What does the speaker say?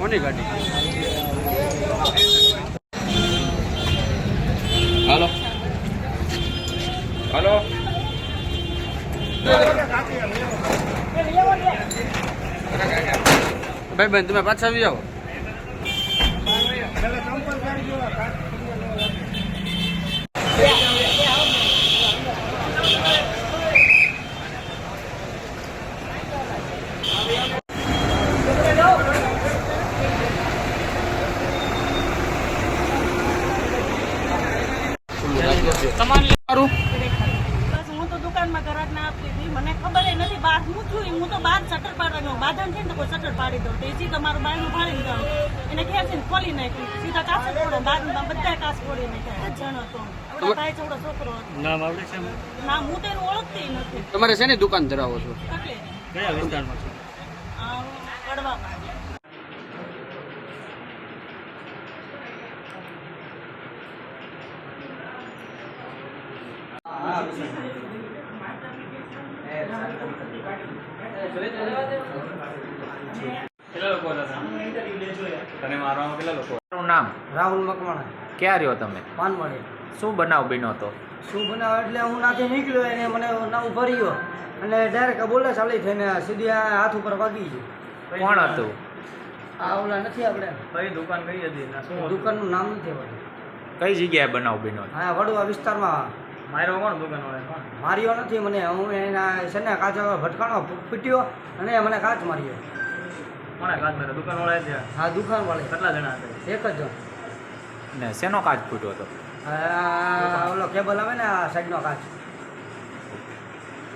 કોની ગાડી? હાલો. હાલો. ભાઈ બેન તમે પાછા આવી આવો તમારું બસ હું તો દુકાનમાં ઘરાક ના આપતી હતી. મને ખબર નથી બહાર હું છું હું તો બહાર શટર પાડવાનું બાંધણ છે ને તો કોઈ શટર પાડી દઉં. તો એ સીધા મારું બાયણું ફાડીને દઉં એને ખેંચીને ખોલી નાખ્યું સીધા કાચ જ ફોડે બધા કાચ ફોડી નાખ્યા. જણ હતો. ભાઈ છોડો છોકરો હતો. નામ આવડે છે એમાં? ના હું તો એને ઓળખતી નથી. તમારે શેની દુકાન ધરાવો છો? એટલે. કયા વિસ્તારમાં છે આ કડવામાં કેટલા લોકો હતા તને મારવામાં કેટલા લોકો? તમારું નામ રાહુલ મકવાણા. ક્યાં રહ્યો તમે? પાનવાડી. શું બનાવ બન્યો હતો? શું બનાવ? એટલે હું નાથી નીકળ્યો એને મને ના ભર્યો. અને ડાયરેક્ટ બોલે ચાલી થઈને સીધી આ હાથ ઉપર વાગી ગયું કોણ હતું? આ ઓલા નથી આપણે. કઈ દુકાન કઈ હતી? શું દુકાનનું નામ નથી કઈ જગ્યાએ બનાવ બન્યો? હતો? હા વડવા વિસ્તારમાં. માર્યો કોણ દુકાનવાળા કોણ? માર્યો નથી મને. હું એના છે ને કાચ ભટકાણો ફૂટ્યો અને મને કાચ માર્યો. કોણે કાચ માર્યો? દુકાનવાળા છે હા દુકાનવાળા કેટલા જણા હતા? એક જ જણ. ને શેનો કાચ ફૂટ્યો હતો? ઓલો કેબલ આવે ને આ સાઈડનો કાચ.